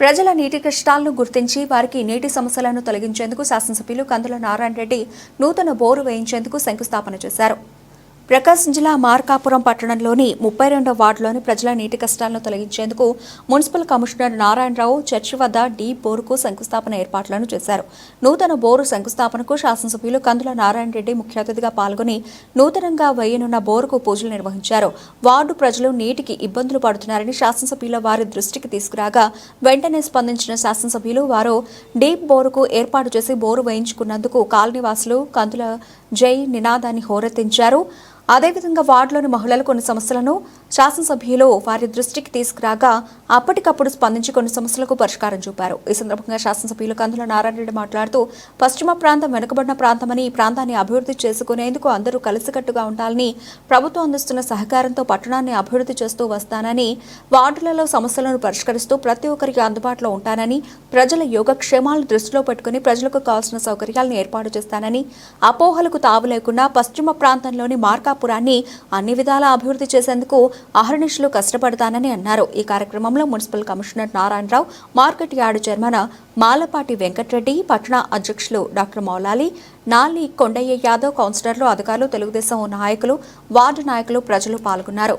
ప్రజల నీటి కష్టాలను గుర్తించి వారికి నీటి సమస్యలను తొలగించేందుకు శాసనసభ్యులు కందుల నారాయణ రెడ్డి నూతన బోరు వేయించేందుకు శంకుస్థాపన చేశారు. ప్రకాశం జిల్లా మార్కాపురం పట్టణంలోని ముప్పై రెండో వార్డులోని ప్రజల నీటి కష్టాలను తొలగించేందుకు మున్సిపల్ కమిషనర్ నారాయణరావు చర్చి వద్ద డీ బోరుకు శంకుస్థాపన ఏర్పాట్లను చేశారు. నూతన బోరు శంకుస్థాపనకు శాసనసభ్యులు కందుల నారాయణ రెడ్డి ముఖ్య అతిథిగా పాల్గొని నూతనంగా వేయనున్న బోరుకు పూజలు నిర్వహించారు. వార్డు ప్రజలు నీటికి ఇబ్బందులు పడుతున్నారని శాసనసభ్యుల వారి దృష్టికి తీసుకురాగా వెంటనే స్పందించిన శాసనసభ్యులు వారు డీప్ బోరుకు ఏర్పాటు చేసి బోరు వేయించుకున్నందుకు కాలనీవాసులు కందుల జై నినాదాన్ని హోరెత్తించారు. అదేవిధంగా వార్డులోని మహిళలు కొన్ని సమస్యలను శాసనసభ్యులు వారి దృష్టికి తీసుకురాగా అప్పటికప్పుడు స్పందించి కొన్ని సమస్యలకు పరిష్కారం చూపారు. ఈ సందర్భంగా శాసనసభ్యులు కందుల నారాయణరెడ్డి మాట్లాడుతూ పశ్చిమ ప్రాంతం వెనుకబడిన ప్రాంతమని ఈ ప్రాంతాన్ని అభివృద్ధి చేసుకునేందుకు అందరూ కలిసికట్టుగా ఉండాలని ప్రభుత్వం అందిస్తున్న సహకారంతో పట్టణాన్ని అభివృద్ధి చేస్తూ వస్తానని వార్డులలో సమస్యలను పరిష్కరిస్తూ ప్రతి ఒక్కరికి అందుబాటులో ఉంటానని ప్రజల యోగక్షేమాలను దృష్టిలో పెట్టుకుని ప్రజలకు కావాల్సిన సౌకర్యాలను ఏర్పాటు చేస్తానని అపోహలకు తావు లేకుండా పశ్చిమ ప్రాంతంలోని మార్కాపురాన్ని అన్ని విధాలా అభివృద్ధి చేసేందుకు అహర్నిశలు కష్టపడతానని అన్నారు. ఈ కార్యక్రమంలో municipal commissioner Narayanarao market yard chairman Malapati Venkatareddy పట్టణ అధ్యక్షులు డాక్టర్ మౌలాలి నాలి కొండయ్య యాదవ్ కౌన్సిలర్లు అధికారులు తెలుగుదేశం నాయకులు వార్డు నాయకులు ప్రజలు పాల్గొన్నారు.